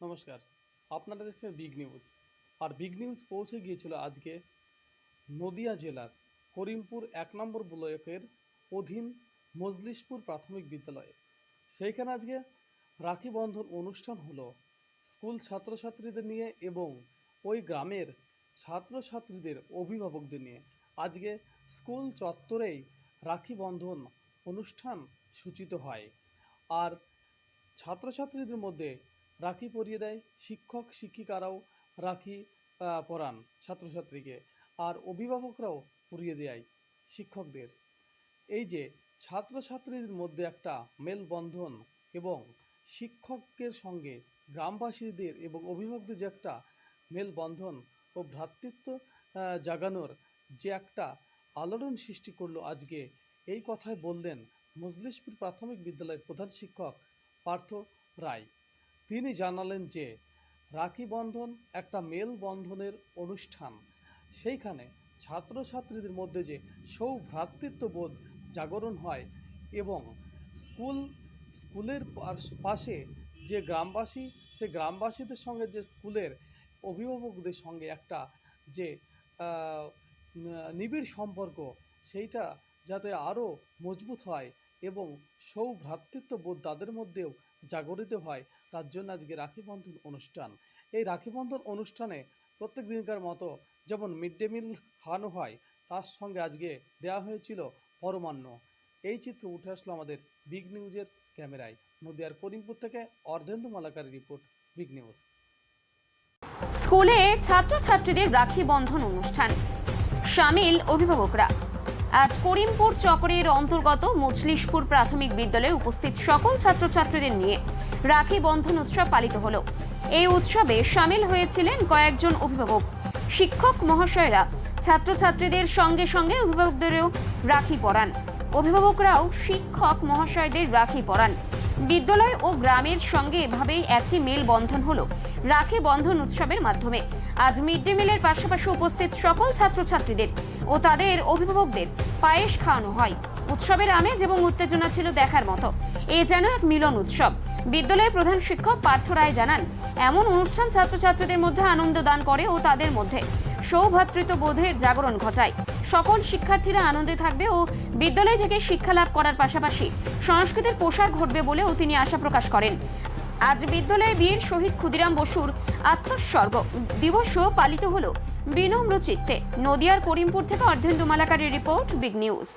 নমস্কার আপনারা দেখছেন বিগ নিউজ। আর বিগ নিউজ পৌঁছে গিয়েছিল আজকে নদিয়া জেলার করিমপুর এক নম্বর ব্লকের অধীন মজলিশপুর প্রাথমিক বিদ্যালয়ে। সেইখানে আজকে রাখি বন্ধন অনুষ্ঠান হলো। স্কুল ছাত্রছাত্রীদের নিয়ে এবং ওই গ্রামের ছাত্রছাত্রীদের অভিভাবকদের নিয়ে। আজকে স্কুল চত্বরেই রাখি বন্ধন অনুষ্ঠান সূচিত হয়। আর ছাত্রছাত্রীদের মধ্যে রাখি পরিয়ে দেয়। শিক্ষক, শিক্ষিকারাও রাখি পরান ছাত্রছাত্রীকে। আর অভিভাবকরাও পরিয়ে দেয় শিক্ষকদের। এই যে ছাত্রছাত্রীদের মধ্যে একটা মেলবন্ধন এবং শিক্ষকের সঙ্গে গ্রামবাসীদের এবং অভিভাবকদের যে একটা মেলবন্ধন ও ভ্রাতৃত্ব জাগানোর যে একটা আলোড়ন সৃষ্টি করল আজকে, এই কথাই বললেন মজলিশপুর প্রাথমিক বিদ্যালয়ের প্রধান শিক্ষক পার্থ রায়। তিনি জানালেন যে, রাখি বন্ধন একটা মেল বন্ধনের অনুষ্ঠান। সেইখানে ছাত্রছাত্রীদের মধ্যে যে সৌভ্রাতৃত্ববোধ জাগরণ হয় এবং স্কুল, স্কুলের পাশ- যে গ্রামবাসী, সে গ্রামবাসীদের সঙ্গে যে স্কুলের অভিভাবকদের সঙ্গে একটা যে নিবিড় সম্পর্ক, সেইটা যাতে আরও মজবুত হয় এবং সৌভ্রাতৃত্ববোধ তাদের মধ্যেও জাগরিত হয়, তার জন্য আজকে রাখি বন্ধন অনুষ্ঠান। এই রাখি বন্ধন অনুষ্ঠানে প্রত্যেক দিনকার মতো যেমন মিড ডে মিল খাওয়ানো হয়, তার সঙ্গে আজকে দেওয়া হয়েছিল পরমান্ন। এই চিত্র উঠে আসলো আমাদের বিগ নিউজের ক্যামেরায়। নদিয়ার করিমপুর থেকে অর্ধেন্দু মালাকারি রিপোর্ট, বিগ নিউজ। স্কুলে ছাত্রছাত্রীদের রাখি বন্ধন অনুষ্ঠান। সামিল অভিভাবকরা। আজ করিমপুর চক্রের অন্তর্গত মজলিশপুর প্রাথমিক বিদ্যালয়ে উপস্থিত সকল ছাত্রছাত্রীদের নিয়ে রাখি বন্ধন উৎসব পালিত হলো। এই উৎসবে সামিল হয়েছিলেন কয়েকজন অভিভাবক। শিক্ষক মহাশয়রা ছাত্রছাত্রীদের সঙ্গে সঙ্গে অভিভাবকদেরও রাখি পড়ান অভিভাবকরাও শিক্ষক মহাশয়দের রাখি পরান। বিদ্যালয় ও গ্রামের সঙ্গে এভাবেই একটি মেল বন্ধন হলো রাখি বন্ধন উৎসবের মাধ্যমে। আজ মিড ডে মিলের পাশাপাশি উপস্থিত সকল ছাত্রছাত্রীদের ও তাদের অভিভাবকদের পায়েস খাওয়ানো হয়। উৎসবের আমেজ এবং উত্তেজনা ছিল দেখার মতো। এ যেন এক মিলন উৎসব। বিদ্যালয়ের প্রধান শিক্ষক পার্থ রায় জানান, এমন অনুষ্ঠান ছাত্রছাত্রীদের মধ্যে আনন্দ দান করে ও তাদের মধ্যে সৌভ্রাতৃত্ব বোধের জাগরণ ঘটায়। সকল শিক্ষার্থীরা আনন্দে থাকবে ও বিদ্যালয় থেকে শিক্ষা লাভ করার পাশাপাশি সংস্কৃতির প্রসার ঘটবে বলেও তিনি আশা প্রকাশ করেন। আজ বিদ্যালয়ে বীর শহীদ ক্ষুদিরাম বসুর আত্মস্বর্গ দিবসও পালিত হল। বিনম্র চিত্তে নদিয়ার করিমপুর থেকে অর্ধেন্দু মালাকারের রিপোর্ট, বিগ নিউজ।